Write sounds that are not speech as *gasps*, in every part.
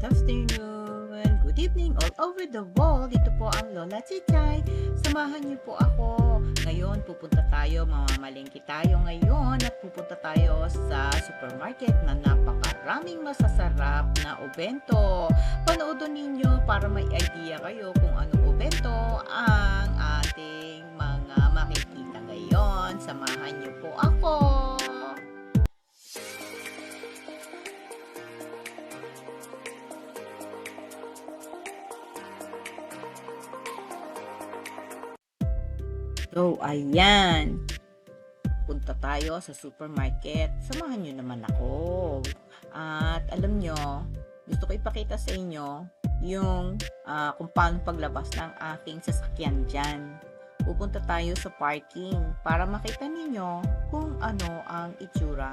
good afternoon, good evening all over the world. Ito po ang Lola Chichay. Samahan niyo po ako. Ngayon, pupunta tayo, mamamalingki tayo ngayon at pupunta tayo sa supermarket na napakaraming masasarap na obento. Panoodon ninyo para may idea kayo kung anong obento ang ating mga makikita ngayon. Samahan niyo po ako. So, ayan. Punta tayo sa supermarket. Samahan nyo naman ako. At alam nyo, gusto ko ipakita sa inyo yung ah, kung paano paglabas ng aking sasakyan dyan. Pupunta tayo sa parking para makita ninyo kung ano ang itsura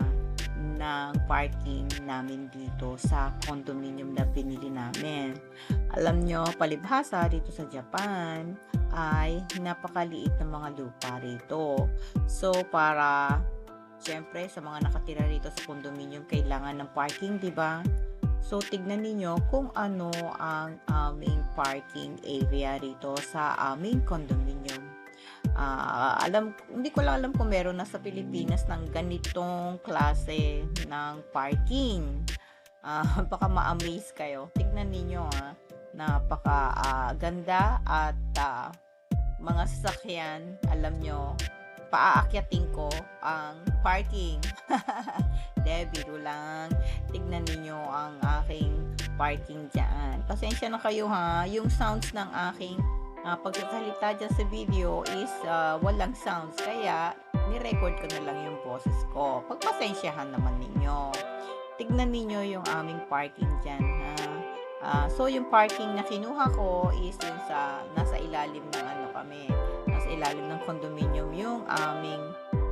ng parking namin dito sa condominium na binili namin. Alam nyo, palibhasa dito sa Japan, ay napakaliit ng mga lupa rito. So, para syempre sa mga nakatira rito sa condominium, kailangan ng parking, di ba? So, tignan ninyo kung ano ang aming parking area rito sa aming condominium. Ah, alam, hindi ko lang alam kung meron na sa Pilipinas ng ganitong klase ng parking. Ah, *laughs* baka ma-amaze kayo. Tignan ninyo ah napaka ah, ganda at ah, mga sasakyan, alam nyo, paaakyatin ko ang parking. *laughs* De, biro lang. Tignan ninyo ang aking parking dyan. Pasensya na kayo ha. Yung sounds ng aking ah, pagsasalita dyan sa video is ah, walang sounds. Kaya, nirecord ko na lang yung boses ko. Pagpasensyahan naman ninyo. Tignan ninyo yung aming parking dyan ha. Ah, so yung parking na kinuha ko is yung sa nasa ilalim ng ano kami, nasa ilalim ng condominium yung aming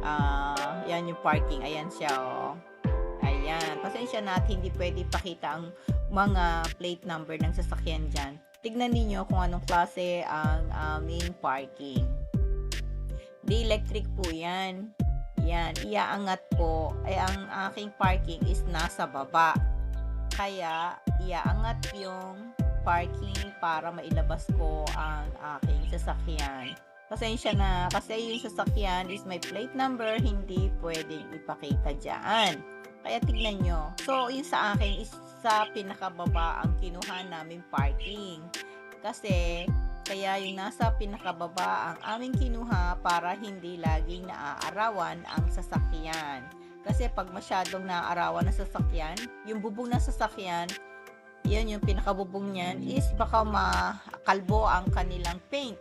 ah yan yung parking. Ayan siya oh. Ayan. Pasensya na at hindi pwede pakita ang mga plate number ng sasakyan diyan. Tignan niyo kung anong klase ang aming parking. Di electric po yan. Yan, iaangat po. Ay ang aking parking is nasa baba. Kaya, iaangat yung parking para mailabas ko ang aking sasakyan. Pasensya na, kasi yung sasakyan is may plate number, hindi pwedeng ipakita dyan. Kaya tignan nyo. So, yung sa akin is sa pinakababa ang kinuha namin parking. Kasi, kaya yung nasa pinakababa ang aming kinuha para hindi laging naaarawan ang sasakyan. Kasi pag masyadong naaarawan ng sasakyan, yung bubong ng sasakyan, yun yung pinakabubong niyan is baka makalbo ang kanilang paint.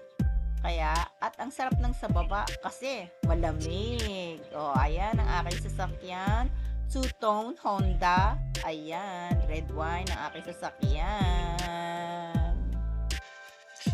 Kaya, at ang sarap ng sa baba kasi malamig. O, ayan ang aking sasakyan. Two-tone Honda. Ayan, red wine ang aking sasakyan.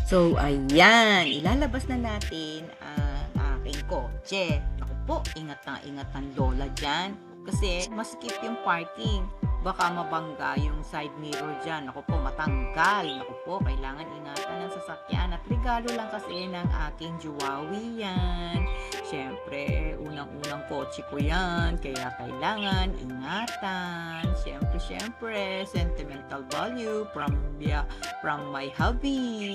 So, ayan. Ilalabas na natin ang aking kotse. Ako po, ingat na ingat ang lola dyan. Kasi, maskip yung parking. Baka mabangga yung side mirror dyan. Ako po, matanggal. Ako po, kailangan ingatan ng sasakyan. At regalo lang kasi ng aking juwawi yan. Siyempre, unang-unang kotse ko yan. Kaya kailangan ingatan. Siyempre, siyempre, sentimental value from, yeah, from my hubby.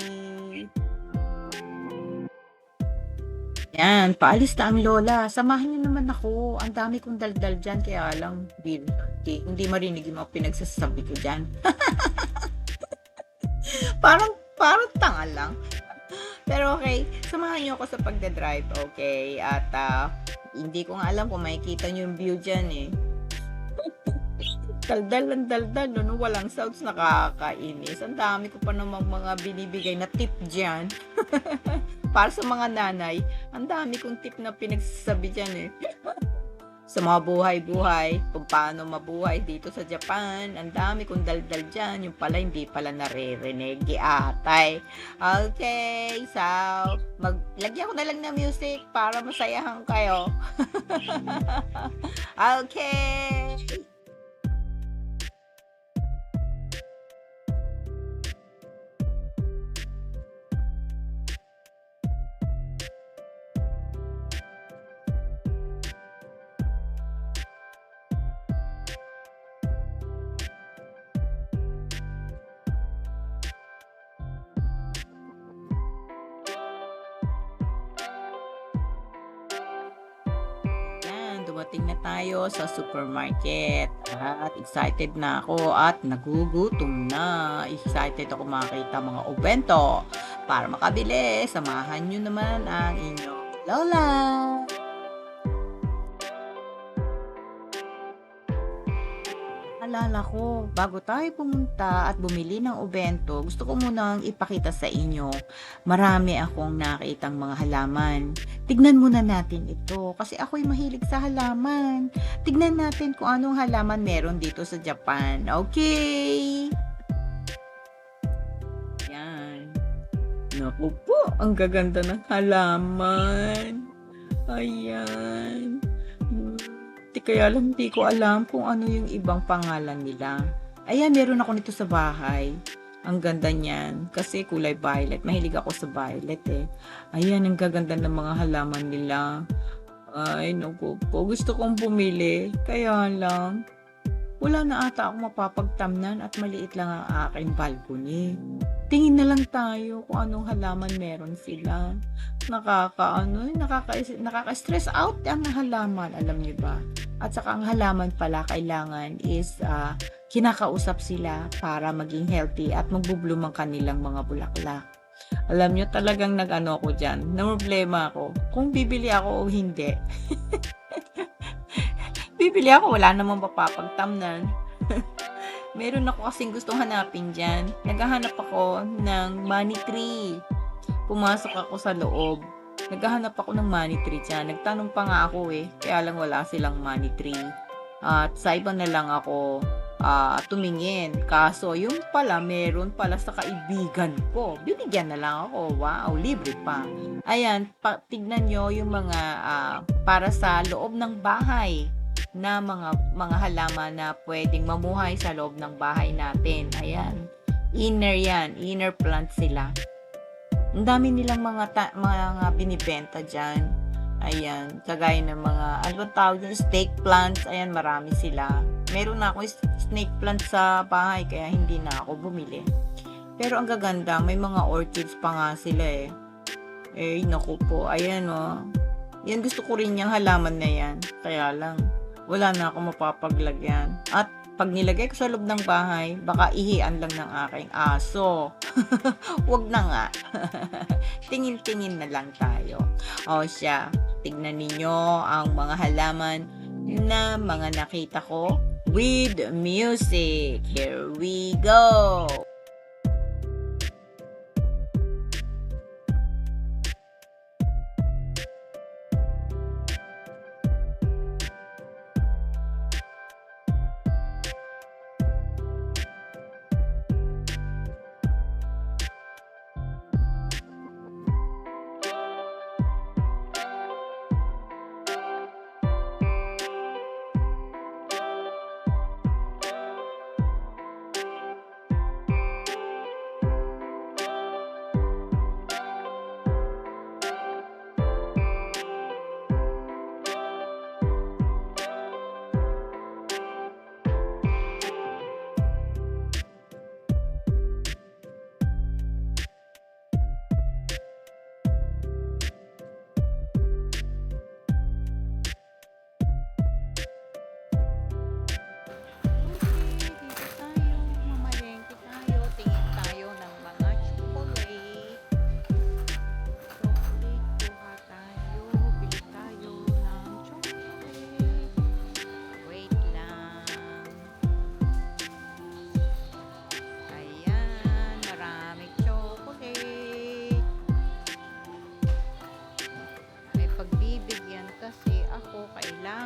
Yan, paalis ang lola. Samahan niyo naman ako. Ang dami kong daldal dyan, kaya lang, Bill, hindi, hindi marinig yung mga pinagsasabi ko dyan. *laughs* parang, parang tanga lang. *gasps* Pero okay, samahan niyo ako sa pagdadrive, okay? At ah, hindi ko nga alam kung makikita niyo yung view dyan eh. *laughs* daldal ang daldal, no? no? Walang sounds nakakainis. Ang dami ko pa namang mga binibigay na tip dyan. *laughs* Para sa mga nanay, ang dami kong tip na pinagsasabi dyan eh. *laughs* sa mga buhay-buhay, kung paano mabuhay dito sa Japan, ang dami kong daldal dyan. Yung pala, hindi pala naririnig. Giatay. Okay, so, maglagyan ko na lang ng music para masayahan kayo. *laughs* okay. Dumating na tayo sa supermarket at excited na ako at nagugutom na. Excited ako makita mga obento para makabili. Samahan nyo naman ang inyong Lola. Alala ko, bago tayo pumunta at bumili ng obento, gusto ko munang ipakita sa inyo. Marami akong nakitang mga halaman. Tignan muna natin ito kasi ako'y mahilig sa halaman. Tignan natin kung anong halaman meron dito sa Japan. Okay? Yan. Naku po, ang gaganda ng halaman. Ayan. Kaya lang di ko alam kung ano yung ibang pangalan nila. Ayan, meron ako nito sa bahay. Ang ganda niyan. Kasi kulay violet. Mahilig ako sa violet eh. Ayan, ang gaganda ng mga halaman nila. Ay, naku po. Gusto kong bumili. Kaya lang, wala na ata akong mapapagtamnan at maliit lang ang aking balcony. Tingin na lang tayo kung anong halaman meron sila. Nakaka, ano, nakaka, nakaka-stress out ang halaman, alam niyo ba? At saka ang halaman pala kailangan is ah, kinakausap sila para maging healthy at magbubloom ang kanilang mga bulaklak. Alam nyo, talagang nag-ano ako dyan. Na problema ako. Kung bibili ako o hindi. *laughs* bibili ako, wala namang mapapagtamnan. *laughs* Meron ako kasing gustong hanapin dyan. Naghahanap ako ng money tree. Pumasok ako sa loob. Naghahanap ako ng money tree dyan. Nagtanong pa nga ako eh. Kaya lang wala silang money tree. At sa iba na lang ako ah, tumingin. Kaso, yung pala, meron pala sa kaibigan ko. Binigyan na lang ako. Wow, libre pa. Ayan, pa, tignan nyo yung mga ah, para sa loob ng bahay na mga mga halaman na pwedeng mamuhay sa loob ng bahay natin. Ayan. Inner yan. Inner plant sila. Ang dami nilang mga ta- mga binibenta diyan. Ayan, kagaya ng mga ano tawag dun? snake plants. Ayan, marami sila. Meron na ako snake plant sa bahay kaya hindi na ako bumili. Pero ang gaganda, may mga orchids pa nga sila eh. Eh, naku po. Ayan oh. Yan gusto ko rin yung halaman na yan. Kaya lang, wala na ako mapapaglagyan. At pag nilagay ko sa loob ng bahay, baka ihian lang ng aking aso. *laughs* Wag na nga. *laughs* Tingin-tingin na lang tayo. O siya, tignan ninyo ang mga halaman na mga nakita ko with music. Here we go!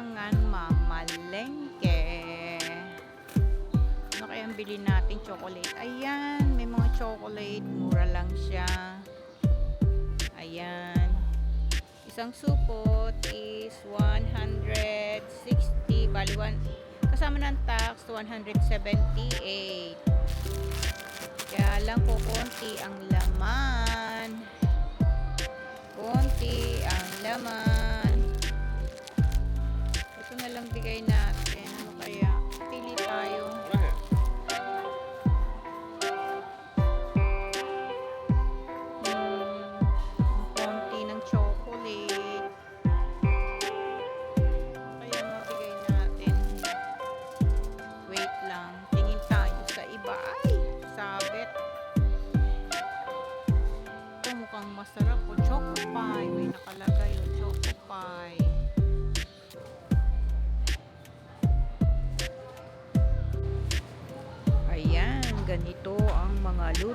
Kailangan mamalengke. Ano kaya ang bilhin natin chocolate? Ayan, may mga chocolate. Mura lang siya. Ayan. Isang supot is 160. Bali, kasama ng tax, 178. Kaya lang po, konti ang laman. Konti ang laman. Ito na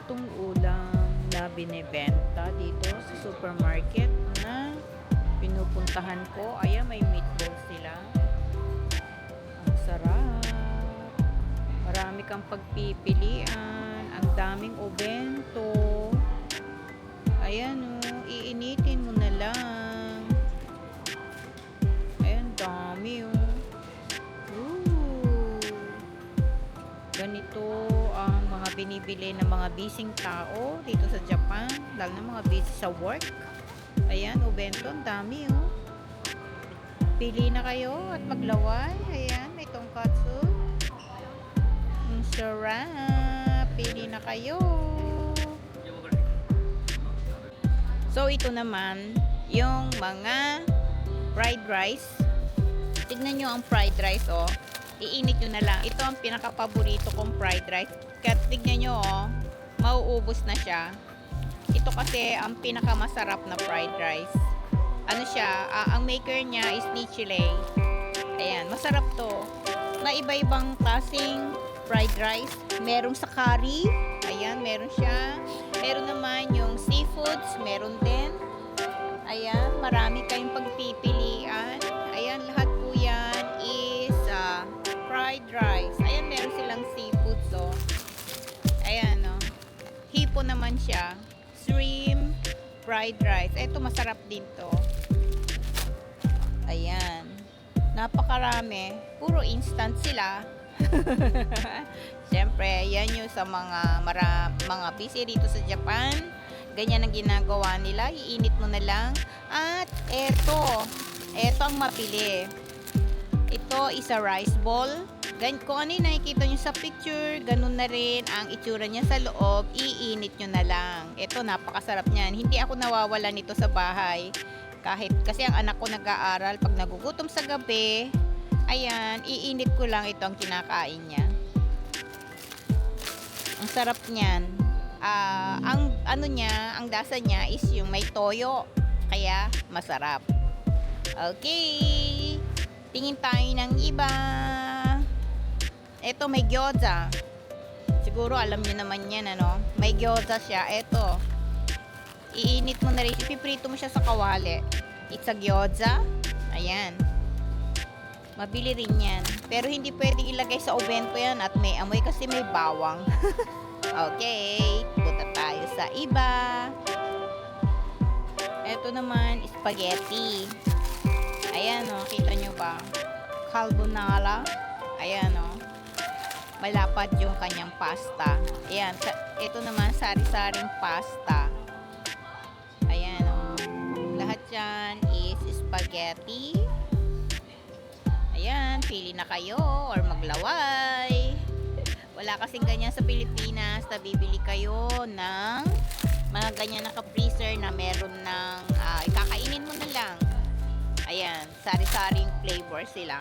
lutong ulam na binebenta dito sa supermarket na pinupuntahan ko. Ayan, may meatballs sila. Ang sarap. Marami kang pagpipilian. Ang daming o bento. Ayan o, iinitin mo na lang. Ayan, dami o. Ooh. Ganito binibili ng mga bising tao dito sa Japan. Lalo na mga busy sa work. Ayan, o bento, ang dami o. Pili na kayo at maglaway. Ayan, may tonkatsu. Ang sarap. Pili na kayo. So, ito naman, yung mga fried rice. Tignan nyo ang fried rice, oh. Iinit nyo na lang. Ito ang pinaka-paborito kong fried rice. Kaya tignan nyo, oh. Mauubos na siya. Ito kasi ang pinakamasarap na fried rice. Ano siya, ah, ang maker niya is Nichile. Ayan, masarap to. Na iba-ibang klaseng fried rice. Merong sa curry. Ayan, meron siya. Meron naman yung seafoods. Meron din. Ayan, marami kayong pagpipilian. Ayan, lahat po yan is ah, fried rice. Naman siya. Shrimp, fried rice. Ito, masarap din to. Ayan. Napakarami. Puro instant sila. *laughs* Siyempre, yan yung sa mga mara, mga busy rito sa Japan. Ganyan ang ginagawa nila. Iinit mo na lang. At eto. Eto ang mapili. Ito is a rice ball. Gan kung ano yung nakikita nyo sa picture, ganun na rin ang itsura niya sa loob, iinit nyo na lang. Ito, napakasarap niyan. Hindi ako nawawala nito sa bahay. Kahit, kasi ang anak ko nag-aaral, pag nagugutom sa gabi, ayan, iinit ko lang ito ang kinakain niya. Ang sarap niyan. Ah, ang ano niya, ang lasa niya is yung may toyo. Kaya masarap. Okay. Tingin tayo ng iba. Ito may gyoza. Siguro alam niyo naman yan ano. May gyoza siya. Ito. Iinit mo na rin. Ipiprito mo siya sa kawali. It's a gyoza. Ayan. Mabili rin yan. Pero hindi pwedeng ilagay sa obento yan at may amoy kasi may bawang. *laughs* okay. Punta tayo sa iba. Ito naman, spaghetti. Ayan o, kita nyo ba? Carbonara. Ayan o. Malapad yung kanyang pasta. Ayan, ito naman, sari-saring pasta. Ayan o. Lahat yan is spaghetti. Ayan, pili na kayo or maglaway. Wala kasing ganyan sa Pilipinas na bibili kayo ng mga ganyan na ka-freezer na meron ng ah, ikakainin mo na lang. Ayan, sari-saring flavor sila.